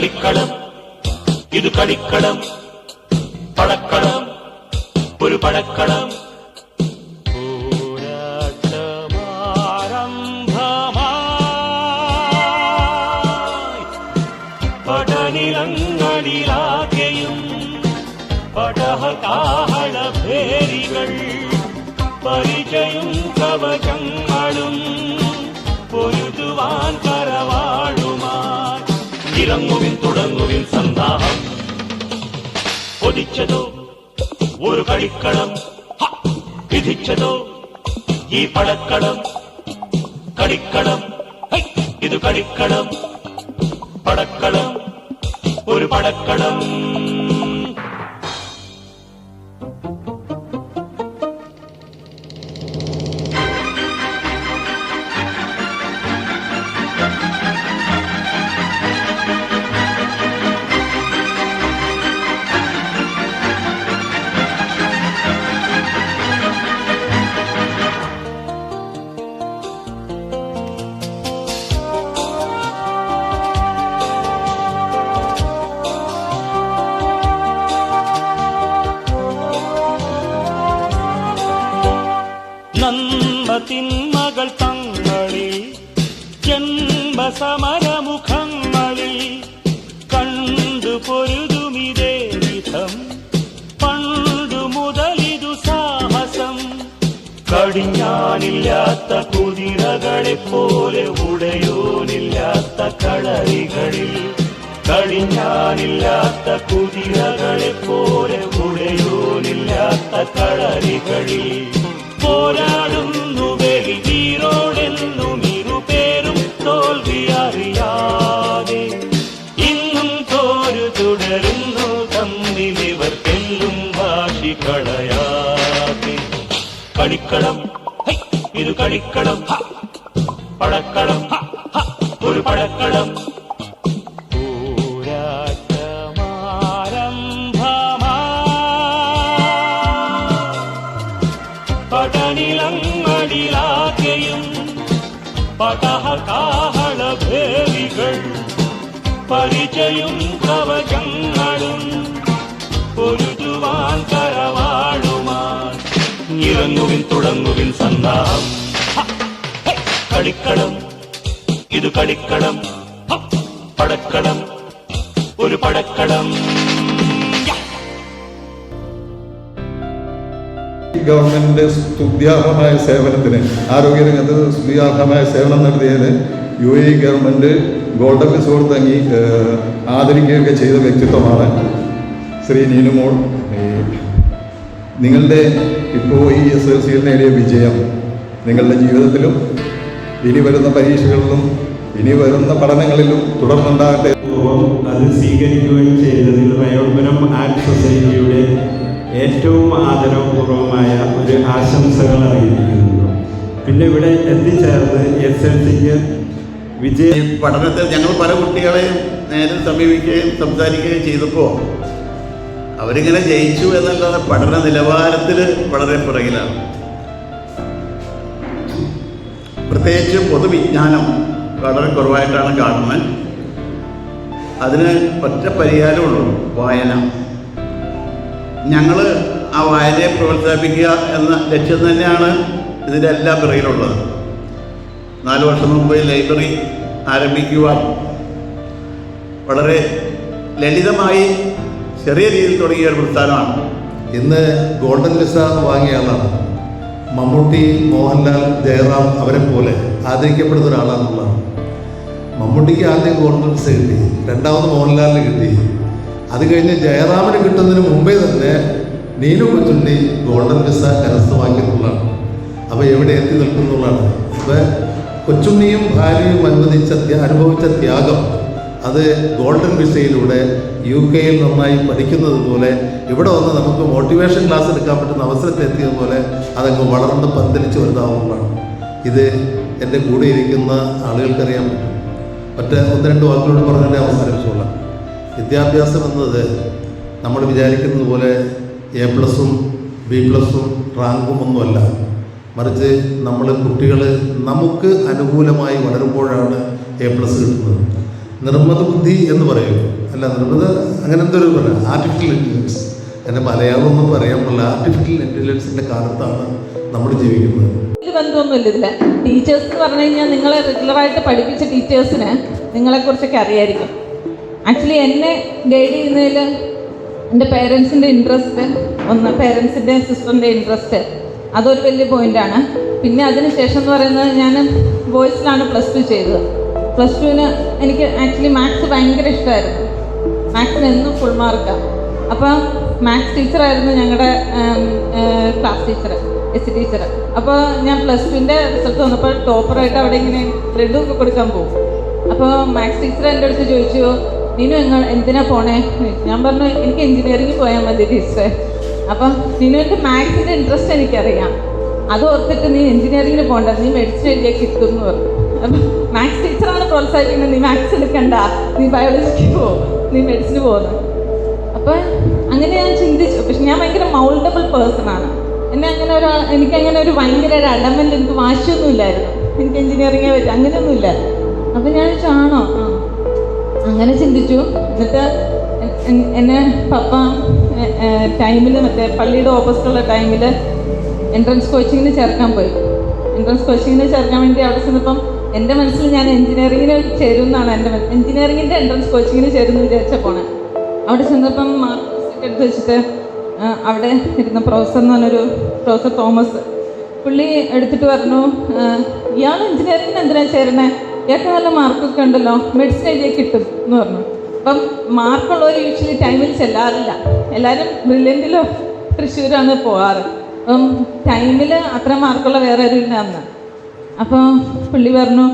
കളിക്കളം. ഇത് കളിക്കളം. പടക്കളം. ഒരു പോരാട്ടമാരംഭമായി. പടനിലങ്ങളിലാകെയും പരിചയും കവചങ്ങളും ഇറങ്ങുവിൻ തുടങ്ങുവിൻ സന്താഹം പൊതിച്ചതോ ഒരു കളിക്കളം! വിധിച്ചതോ ഈ പടക്കളം കളിക്കളം! ഇത് കളിക്കളം പടക്കളം ഒരു പടക്കളം നന്മ തിന്മകൾ തങ്ങളിൽ ജന്മസമരമുഖങ്ങളിൽ കണ്ടു പൊരുതുമിതേ വിധം പണ്ടു മുതലിതു സാഹസം. കടിഞ്ഞാനില്ലാത്ത കുതിരകളെ പോലെ ഉടയോനില്ലാത്ത കളറികളിൽ കടിഞ്ഞാനില്ലാത്ത കുതിരകളെ പോലെ ഉടയോനില്ലാത്ത കളറികളിൽ പോരാടുന്നു കളിക്കളം ഇരു കളിക്കളം! ഹ! ഒരു പോരാട്ടമാരംഭമായി പടനിലങ്ങളിലാകെയും പടഹകാഹള പരിചയും കവചങ്ങളും ഇറങ്ങുവിൻ തുടങ്ങുവിൻ സന്നാഹം! കളിക്കളം ഇത് കളിക്കളം പടക്കളം. ഒരു പടക്കളം. ഗവൺമെന്റിന്റെ സ്തുത്യാർഹമായ സേവനത്തിന് ആരോഗ്യരംഗത്ത് സ്തുത്യാർഹമായ സേവനം നടത്തിയതിന് U A government golden resort തങ്ങി ആദരിക്കുകയൊക്കെ ചെയ്ത വ്യക്തിത്വമാണ് ശ്രീ നീനുമോൾ. നിങ്ങളുടെ ഇപ്പോൾ ഈ എസ് എൽ സിയിൽ നേടിയ വിജയം നിങ്ങളുടെ ജീവിതത്തിലും ഇനി വരുന്ന പരീക്ഷകളിലും ഇനി വരുന്ന പഠനങ്ങളിലും തുടർന്നുണ്ടാകട്ടെ. അത് സ്വീകരിക്കുകയും ചെയ്തതിൽ വയോപുരം ആർട്ട് സൊസൈറ്റിയുടെ ഏറ്റവും ആദരവപൂർവമായ ഒരു ആശംസകൾ അറിയിക്കുന്നു. പിന്നെ ഇവിടെ എത്തിച്ചേർന്ന് എസ് എൽ സിക്ക് വിജയ പഠനത്തിൽ ഞങ്ങൾ പല കുട്ടികളെയും നേരിൽ സമീപിക്കുകയും സംസാരിക്കുകയും ചെയ്തപ്പോൾ അവരിങ്ങനെ ജയിച്ചു എന്നല്ലാതെ പഠന നിലവാരത്തിൽ വളരെ പുറകിലാണ്. പ്രത്യേകിച്ച് പൊതുവിജ്ഞാനം വളരെ കുറവായിട്ടാണ് കാണുന്നത്. അതിന് ഒറ്റ പരിഹാരമുള്ളൂ വായന. ഞങ്ങൾ ആ വായനയെ പ്രോത്സാഹിപ്പിക്കുക എന്ന ലക്ഷ്യം തന്നെയാണ് ഇതിന്റെ എല്ലാ പിറകിലുള്ളത്. നാല് വർഷം മുമ്പ് ലൈബ്രറി ആരംഭിക്കുവാൻ വളരെ ലളിതമായി ചെറിയ രീതിയിൽ തുടങ്ങിയ ഒരു പ്രസ്ഥാനമാണ്. ഇന്ന് ഗോൾഡൻ ലിസ വാങ്ങിയ ആളാണ്. മമ്മൂട്ടി മോഹൻലാൽ ജയറാം അവരെ പോലെ ആദരിക്കപ്പെടുന്ന ഒരാളാണെന്നുള്ളതാണ് മമ്മൂട്ടിക്ക് ആദ്യം ഗോൾഡൻ ലിസ കിട്ടി രണ്ടാമത് മോഹൻലാലിന് കിട്ടി. അത് കഴിഞ്ഞ് ജയറാമിന് കിട്ടുന്നതിന് മുമ്പേ തന്നെ നീനു കൊച്ചുണ്ണി ഗോൾഡൻ വിസ കരസ്ഥമാക്കിയെന്നുള്ളതാണ് അപ്പോൾ എവിടെ എത്തി നിൽക്കുന്നുള്ളതാണ്. അപ്പോൾ കൊച്ചുണ്ണിയും ഭാര്യയും അനുവദിച്ച അനുഭവിച്ച ത്യാഗം അത് ഗോൾഡൻ വിസയിലൂടെ യു കെയിൽ നന്നായി പഠിക്കുന്നത് പോലെ ഇവിടെ വന്ന് നമുക്ക് മോട്ടിവേഷൻ ക്ലാസ് എടുക്കാൻ പറ്റുന്ന അവസരത്തിലെത്തിയതുപോലെ അതങ്ങ് വളർന്ന് പന്തലിച്ച് വലുതാവുന്നതാണ്. ഇത് എന്റെ കൂടെ ഇരിക്കുന്ന ആളുകൾക്കറിയാൻ പറ്റും. മറ്റേ ഒന്ന് രണ്ട് വാക്കുകളോട് പറഞ്ഞതിന്റെ അവസാനിപ്പിച്ചോളാം വിദ്യാഭ്യാസം എന്നത് നമ്മൾ വിചാരിക്കുന്നത് പോലെ എ പ്ലസും ബി പ്ലസും റാങ്കും ഒന്നുമല്ല മറിച്ച് നമ്മൾ കുട്ടികൾ നമുക്ക് അനുകൂലമായി വളരുമ്പോഴാണ് എ പ്ലസ് കിട്ടുന്നത്. നിർമ്മത ബുദ്ധി എന്ന് പറയും. അല്ല നിർമ്മത അങ്ങനെ എന്തൊരു പറയാം ആർട്ടിഫിഷ്യൽ ഇന്റലിജൻസ് എന്റെ മലയാളം ഒന്നും പറയാൻ പാടില്ല ആർട്ടിഫിഷ്യൽ ഇന്റലിജൻസിന്റെ കാലത്താണ് നമ്മൾ ജീവിക്കുന്നത്. ബന്ധമൊന്നുമില്ല ഇതിൽ. ടീച്ചേഴ്സ് എന്ന് പറഞ്ഞു കഴിഞ്ഞാൽ നിങ്ങളെ റെഗുലറായിട്ട് പഠിപ്പിച്ച ടീച്ചേഴ്സിന് നിങ്ങളെക്കുറിച്ചൊക്കെ അറിയായിരിക്കും. ആക്ച്വലി എന്നെ ഗൈഡ് ചെയ്യുന്നതിൽ എന്റെ പേരൻസിന്റെ ഇൻട്രസ്റ്റ് ഒന്ന് പേരൻസിന്റെ സിസ്റ്ററിന്റെ ഇൻട്രസ്റ്റ് അതൊരു വലിയ പോയിന്റാണ് പിന്നെ അതിന് ശേഷം എന്ന് പറയുന്നത് ഞാൻ ബോയ്സിലാണ് പ്ലസ് ടു ചെയ്തത്. പ്ലസ് ടുവിന് എനിക്ക് ആക്ച്വലി മാത്സ് ഭയങ്കര ഇഷ്ടമായിരുന്നു. മാത്സിന് എന്നും ഫുൾ മാർക്കാണ് അപ്പോൾ മാത്സ് ടീച്ചറായിരുന്നു ഞങ്ങളുടെ class teacher S C teacher അപ്പോൾ ഞാൻ പ്ലസ് ടുവിന്റെ റിസൾട്ട് വന്നപ്പോൾ ടോപ്പറായിട്ട് അവിടെ ഇങ്ങനെ ലഡു ഒക്കെ കൊടുക്കാൻ പോകും. അപ്പോൾ മാത്സ് ടീച്ചർ എന്റെ അടുത്ത് ചോദിച്ചു നീനു എങ്ങ എന്തിനാ പോണേ? ഞാൻ പറഞ്ഞു എനിക്ക് എൻജിനീയറിംഗ് പോയാൽ മതി ടീച്ചറെ. അപ്പം നിനുവിന്റെ മാത്സിന്റെ ഇൻട്രസ്റ്റ് എനിക്കറിയാം. അത് ഓർത്തിട്ട് നീ എഞ്ചിനീയറിംഗിന് പോകണ്ട നീ മെഡിസിൻ എഴുതിയാൽ കിട്ടും എന്ന് പറഞ്ഞു. അപ്പം മാത്സ് പ്രോത്സാഹിപ്പിക്കുന്നത് നീ മാത്സ് എടുക്കണ്ട. നീ ബയോളജിക്ക് പോ. നീ മെഡിസിന് പോകുന്നു അപ്പോൾ അങ്ങനെ ഞാൻ ചിന്തിച്ചു. പക്ഷെ ഞാൻ ഭയങ്കര മൗൾഡബിൾ പേഴ്സൺ ആണ്. എന്നെ അങ്ങനെ ഒരു എനിക്ക് അങ്ങനെ ഒരു ഭയങ്കര ഒരു അടമല്ല എനിക്ക് വാശിയൊന്നുമില്ലായിരുന്നു എനിക്ക് എഞ്ചിനീയറിംഗ് പറ്റും അങ്ങനെയൊന്നുമില്ല അപ്പം ഞാൻ ചാണോ അങ്ങനെ ചിന്തിച്ചു. എന്നിട്ട് എന്നെ പപ്പ ടൈമിൽ മറ്റേ പള്ളിയുടെ ഓപ്പോസിറ്റുള്ള ടൈമിൽ എൻട്രൻസ് കോച്ചിങ്ങിന് ചേർക്കാൻ പോയി. എൻട്രൻസ് കോച്ചിങ്ങിന് ചേർക്കാൻ വേണ്ടി അവിടെ ചെന്നപ്പം എന്റെ മനസ്സിൽ ഞാൻ എൻജിനീയറിങ്ങിന് ചേരും എന്നാണ് എന്റെ എൻജിനീയറിങ്ങിന്റെ എൻട്രൻസ് കോച്ചിങ്ങിന് ചേരുന്നു വിചാരിച്ച പോണേ. അവിടെ ചെന്നപ്പം മാർക്ക് എടുത്ത് വെച്ചിട്ട് അവിടെ ഇരുന്ന പ്രൊഫസർ എന്ന് പറഞ്ഞൊരു പ്രൊഫസർ തോമസ് പുള്ളി എടുത്തിട്ട് പറഞ്ഞു ഇയാൾ എൻജിനീയറിങ്ങിന് എന്തിനാണ് ചേരണേ ഇയാൾക്ക് നല്ല മാർക്കൊക്കെ ഉണ്ടല്ലോ മെഡിസിൻ എഴുതിയാൽ കിട്ടും എന്ന് പറഞ്ഞു. അപ്പം മാർക്കുള്ളവർ യൂഷ്വലി ടൈമിൽ ചെല്ലാറില്ല. എല്ലാവരും ബ്രില്യന്റിലോ തൃശ്ശൂരാണ് പോകാറ് അപ്പം ടൈമിൽ അത്ര മാർക്കുള്ള വേറെ ഒരു ഇല്ല അപ്പോൾ പുള്ളി പറഞ്ഞു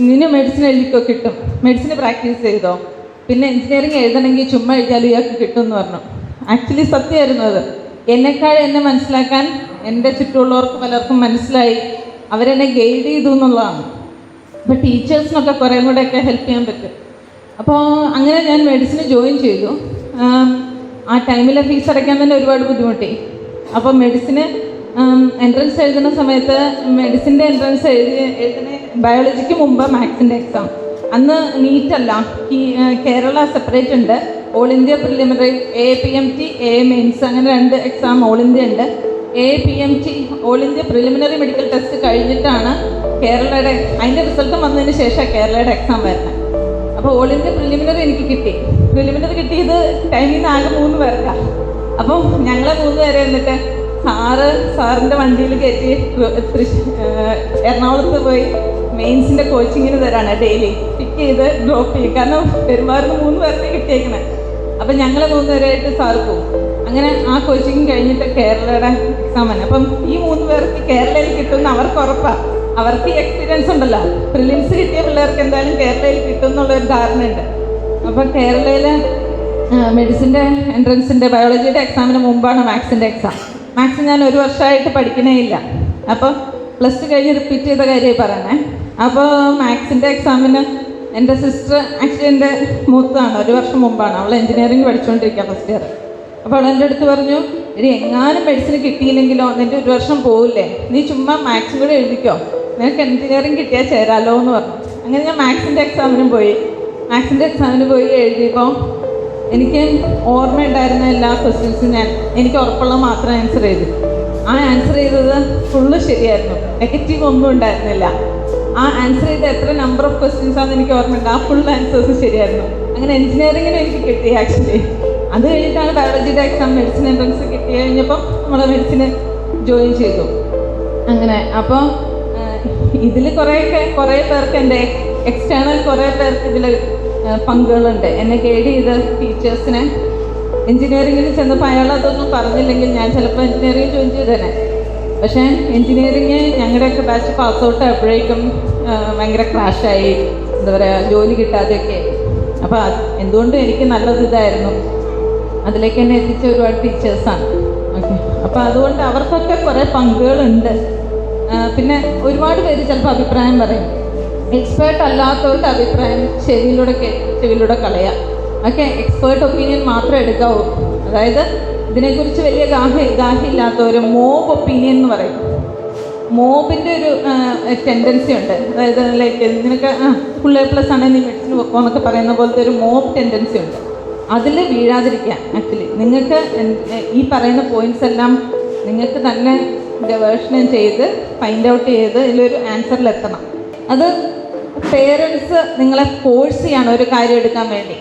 നിന്നെ മെഡിസിൻ എഴുതിക്കോ കിട്ടും. മെഡിസിൻ പ്രാക്ടീസ് ചെയ്തോ. പിന്നെ എഞ്ചിനീയറിംഗ് എഴുതണമെങ്കിൽ ചുമ്മാ എഴുതിയാലും ഇയാൾക്ക് കിട്ടും എന്ന് പറഞ്ഞു. ആക്ച്വലി സത്യമായിരുന്നു അത്. എന്നെക്കാൾ എന്നെ മനസ്സിലാക്കാൻ എന്റെ ചുറ്റുമുള്ളവർക്ക് പലർക്കും മനസ്സിലായി. അവരെന്നെ ഗൈഡ് ചെയ്തു എന്നുള്ളതാണ്. അപ്പോൾ ടീച്ചേഴ്സിനൊക്കെ കുറേ കൂടെയൊക്കെ ഹെൽപ്പ് ചെയ്യാൻ പറ്റും. അപ്പോൾ അങ്ങനെ ഞാൻ മെഡിസിൻ ജോയിൻ ചെയ്തു. ആ ടൈമിലെ ഫീസ് അടയ്ക്കാൻ തന്നെ ഒരുപാട് ബുദ്ധിമുട്ടി. അപ്പോൾ മെഡിസിന് എൻട്രൻസ് എഴുതുന്ന സമയത്ത് മെഡിസിന്റെ എൻട്രൻസ് എഴുതി എഴുതുന്ന ബയോളജിക്ക് മുമ്പ് മാത്സിന്റെ എക്സാം അന്ന് നീറ്റല്ല കേരള സെപ്പറേറ്റ് ഉണ്ട്. All India preliminary A P M T A mains അങ്ങനെ രണ്ട് എക്സാം ഓൾ ഇന്ത്യ ഉണ്ട്. A P M T all India preliminary medical test കഴിഞ്ഞിട്ടാണ് കേരളയുടെ അതിന്റെ റിസൾട്ട് വന്നതിന് ശേഷം കേരളയുടെ എക്സാം വരുന്നത്. അപ്പോൾ ഓൾ ഇന്ത്യ പ്രിലിമിനറി എനിക്ക് കിട്ടി. പ്രിലിമിനറി കിട്ടിയത് ടൈമിൽ നിന്ന് ആകെ മൂന്ന് പേർക്കാണ് അപ്പം ഞങ്ങളെ മൂന്ന് പേരെ എന്നിട്ട് സാറ് സാറിന്റെ വണ്ടിയിൽ കയറ്റി എറണാകുളത്ത് പോയി മെയിൻസിന്റെ കോച്ചിങ്ങിന് തരാണ് ഡെയിലി. പിക്ക് ചെയ്ത് ഡ്രോപ്പ് ചെയ്യും. കാരണം പെരുമാറിന് മൂന്ന് പേർക്ക് കിട്ടിയേക്കണേ. അപ്പം ഞങ്ങൾ മൂന്ന് പേരായിട്ട് സാറ് പോകും അങ്ങനെ ആ കോച്ചിങ് കഴിഞ്ഞിട്ട് കേരളയുടെ എക്സാം തന്നെ അപ്പം ഈ മൂന്ന് പേർക്ക് കേരളയിൽ കിട്ടുമെന്ന് അവർക്ക് ഉറപ്പാണ് അവർക്ക് ഈ എക്സ്പീരിയൻസ് ഉണ്ടല്ലോ. പ്രിലിംസ് കിട്ടിയ പിള്ളേർക്ക് എന്തായാലും കേരളയിൽ കിട്ടും എന്നുള്ളൊരു ധാരണയുണ്ട്. അപ്പം കേരളയിൽ മെഡിസിന്റെ എൻട്രൻസിന്റെ ബയോളജിയുടെ എക്സാമിന് മുമ്പാണ് മാത്സിന്റെ എക്സാം മാത്സ് ഞാൻ ഒരു വർഷമായിട്ട് പഠിക്കണേ ഇല്ല. അപ്പോൾ പ്ലസ് ടു കഴിഞ്ഞ് റിപ്പീറ്റ് ചെയ്ത കാര്യമായി പറയണേ. അപ്പോൾ മാത്സിന്റെ എക്സാമിന് എന്റെ സിസ്റ്റർ ആക്ച്വലി എന്റെ മൂത്താണ് ഒരു വർഷം മുമ്പാണ്. അവൾ എഞ്ചിനീയറിംഗ് പഠിച്ചുകൊണ്ടിരിക്കുക ഫസ്റ്റ് ഇയർ. അപ്പോൾ അവൾ എന്റെ അടുത്ത് പറഞ്ഞു ഇനി എങ്ങാനും മെഡിസിൻ കിട്ടിയില്ലെങ്കിലോ? നിന്റെ ഒരു വർഷം പോവില്ലേ? നീ ചുമ്മാ മാത്സും കൂടെ എഴുതിക്കോ. നിനക്ക് എഞ്ചിനീയറിംഗ് കിട്ടിയാൽ ചേരാലോ എന്ന് പറഞ്ഞു. അങ്ങനെ ഞാൻ മാത്സിന്റെ എക്സാമിനും പോയി. മാത്സിന്റെ എക്സാമിന് പോയി എഴുതിയപ്പോൾ എനിക്ക് ഓർമ്മയുണ്ടായിരുന്ന എല്ലാ ക്വസ്റ്റ്യൻസും ഞാൻ എനിക്ക് ഉറപ്പുള്ള മാത്രം ആൻസർ ചെയ്തു. ആ ആൻസർ ചെയ്തത് ഫുള്ള് ശരിയായിരുന്നു. നെഗറ്റീവ് ഒന്നും ഉണ്ടായിരുന്നില്ല. ആ ആൻസർ ചെയ്ത എത്ര നമ്പർ ഓഫ് ക്വസ്റ്റ്യൻസ് ആണെന്ന് എനിക്ക് ഓർമ്മയുണ്ട്. ആ ഫുൾ ആൻസേഴ്സ് ശരിയായിരുന്നു. അങ്ങനെ എഞ്ചിനീയറിങ്ങിന് എനിക്ക് കിട്ടി ആക്ച്വലി അത് കഴിഞ്ഞിട്ടാണ് ബയോളജിയുടെ എക്സാം മെഡിസിൻ എൻട്രൻസ് കിട്ടി കഴിഞ്ഞപ്പം നമ്മൾ മെഡിസിന് ജോയിൻ ചെയ്തു. അങ്ങനെ അപ്പോൾ ഇതിൽ കുറേയൊക്കെ കുറേ പേർക്ക് എന്റെ എക്സ്റ്റേണൽ കുറേ പേർക്ക് ഇതിൽ പങ്കുകളുണ്ട്. എന്നെ ഗൈഡ് ചെയ്ത ടീച്ചേഴ്സിനെ എൻജിനീയറിങ്ങിൽ ചെന്നപ്പോൾ അയാൾ അതൊന്നും പറഞ്ഞില്ലെങ്കിൽ ഞാൻ ചിലപ്പോൾ എൻജിനീയറിംഗ് ജോയിൻ ചെയ്തേനെ. പക്ഷേ എൻജിനീയറിങ് ഞങ്ങളുടെയൊക്കെ ബാച്ച് പാസ് ഔട്ട് ആയപ്പോഴേക്കും ഭയങ്കര ക്രാഷായി എന്താ പറയുക ജോലി കിട്ടാതെയൊക്കെ. അപ്പോൾ എന്തുകൊണ്ടും എനിക്ക് നല്ലത് ഇതായിരുന്നു? അതിലേക്ക് എന്നെ എത്തിച്ച ഒരുപാട് ടീച്ചേഴ്സാണ് ഓക്കെ അപ്പോൾ അതുകൊണ്ട് അവർക്കൊക്കെ കുറേ പങ്കുകളുണ്ട്. പിന്നെ ഒരുപാട് പേര് ചിലപ്പോൾ അഭിപ്രായം പറയും. എക്സ്പേർട്ട് അല്ലാത്തവരുടെ അഭിപ്രായം ചെവിയിലൂടെ ചെവിയിലൂടെ കളയാം. ഓക്കെ എക്സ്പേർട്ട് ഒപ്പീനിയൻ മാത്രം എടുക്കാവൂ. അതായത് ഇതിനെക്കുറിച്ച് വലിയ ഗാഹ ഗാഹില്ലാത്തവർ മോബ് ഒപ്പീനിയൻ എന്ന് പറയും. മോബിന്റെ ഒരു ടെൻഡൻസി ഉണ്ട്. അതായത് ലൈക്ക് നിനക്ക് ഫുൾ എ പ്ലസ് ആണെങ്കിൽ നീ മെഡിസിൻ വെക്കോ എന്നൊക്കെ പറയുന്ന പോലത്തെ ഒരു മോബ് ടെൻഡൻസി ഉണ്ട്. അതിൽ വീഴാതിരിക്കുക ആക്ച്വലി നിങ്ങൾക്ക് ഈ പറയുന്ന പോയിന്റ്സ് എല്ലാം നിങ്ങൾക്ക് തന്നെ ഗവേഷണം ചെയ്ത് ഫൈൻഡ് ഔട്ട് ചെയ്ത് ഇതിലൊരു ആൻസറിലെത്തണം അത് പേരൻസ് നിങ്ങളെ ഫോഴ്സ് ചെയ്യാണ് ഒരു കാര്യം എടുക്കാൻ വേണ്ടി.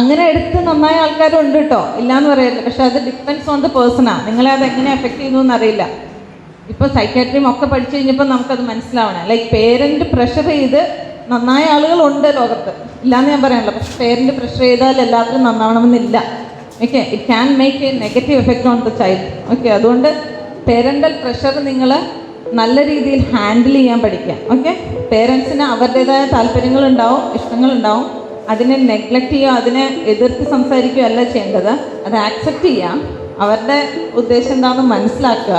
അങ്ങനെ എടുത്ത് നന്നായ ആൾക്കാരുണ്ട് കേട്ടോ ഇല്ലാന്ന് പറയല്ല പക്ഷെ അത് ഡിപ്പെൻസ് ഓൺ ദ പേഴ്സണാണ് നിങ്ങളെ അത് എങ്ങനെ എഫക്റ്റ് ചെയ്യുന്നു എന്നറിയില്ല. ഇപ്പോൾ സൈക്കാട്രിയും ഒക്കെ പഠിച്ചു കഴിഞ്ഞപ്പോൾ നമുക്കത് മനസ്സിലാവണം. ലൈക്ക് പേരന്റ് പ്രഷർ ചെയ്ത് നന്നായ ആളുകളുണ്ട് ലോകത്ത്. ഇല്ലാന്ന് ഞാൻ പറയാനില്ല പക്ഷെ പേരന്റ് പ്രഷർ ചെയ്താൽ എല്ലാവരും നന്നാവണമെന്നില്ല. Okay it can make a negative effect on the child okay അതുകൊണ്ട് പേരന്റൽ പ്രഷർ നിങ്ങൾ നല്ല രീതിയിൽ ഹാൻഡിൽ ചെയ്യാൻ പഠിക്കുക ഓക്കെ പേരൻസിന് അവരുടേതായ താല്പര്യങ്ങളുണ്ടാവും ഇഷ്ടങ്ങളുണ്ടാവും. അതിനെ നെഗ്ലക്റ്റ് ചെയ്യുക അതിനെ എതിർത്ത് സംസാരിക്കുകയോ അല്ല ചെയ്യേണ്ടത്. അത് ആക്സെപ്റ്റ് ചെയ്യുക അവരുടെ ഉദ്ദേശം എന്താണെന്ന് മനസ്സിലാക്കുക.